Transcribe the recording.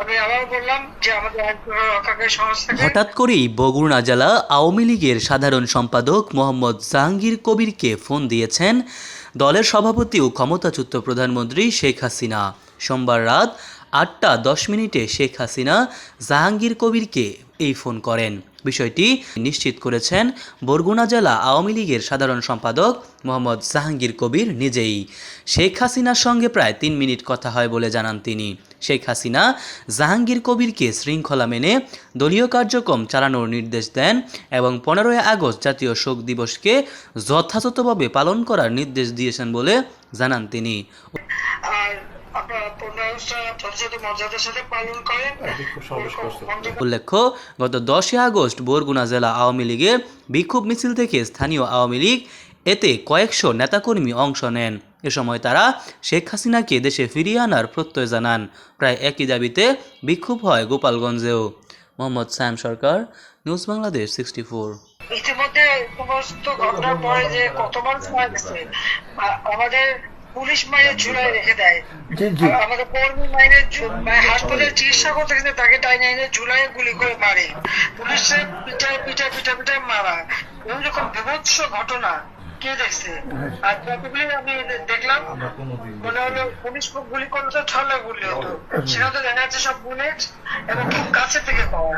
আমি আবার বললাম যে আমাদের হঠাৎ করেই বগুড়া জেলা আওয়ামী লীগের সাধারণ সম্পাদক মোহাম্মদ জাহাঙ্গীর কবিরকে ফোন দিয়েছেন দলের সভাপতি ও ক্ষমতাচ্যুত প্রধানমন্ত্রী শেখ হাসিনা। সোমবার রাত আটটা দশ মিনিটে শেখ হাসিনা জাহাঙ্গীর কবিরকে এই ফোন করেন। বিষয়টি নিশ্চিত করেছেন বরগুনা জেলা আওয়ামী লীগের সাধারণ সম্পাদক মোহাম্মদ জাহাঙ্গীর কবির নিজেই। শেখ হাসিনার সঙ্গে প্রায় তিন মিনিট কথা হয় বলে জানান তিনি। শেখ হাসিনা জাহাঙ্গীর কবিরকে শৃঙ্খলা মেনে দলীয় কার্যক্রম চালানোর নির্দেশ দেন এবং পনেরোই আগস্ট জাতীয় শোক দিবসকে যথাযথভাবে পালন করার নির্দেশ দিয়েছেন বলে জানান তিনি। উল্লেখ্য গত দশই আগস্ট বরগুনা জেলা আওয়ামী লীগের বিক্ষোভ মিছিল থেকে স্থানীয় আওয়ামী লীগ এতে কয়েকশো নেতাকর্মী অংশ নেন। এ সময় তারা শেখ হাসিনাকে দেশে ফিরিয়ে আনার প্রত্যয় জানান। প্রায় একই দাবিতে বিক্ষোভ হয় গোপালগঞ্জেও। Mohammad Sayem Sarkar news Bangladesh sixty four. ইতিমধ্যে সমস্ত ঘটনার পরে যে কত মানুষ মারা গেছে আমাদের পুলিশ মায়ের ঝুলাই রেখে দেয়। আমাদের কর্মী মায়ের হাসপাতালে চিকিৎসা করতে গেছে তাকে টাইনে এনে ঝুলাই গুলি করে মারে। পুলিশের পিঠায় পিঠায় পিঠা পিঠায় মারা। এরকম বিভৎস ঘটনা কে দেখছে? আর যতগুলি আমি দেখলাম মনে হলো পুলিশ গুলি করলে তো ছলে গুলি হতো। সেখানে তো দেখা যাচ্ছে সব বুলেট এবং খুব কাছে থেকে পাওয়া।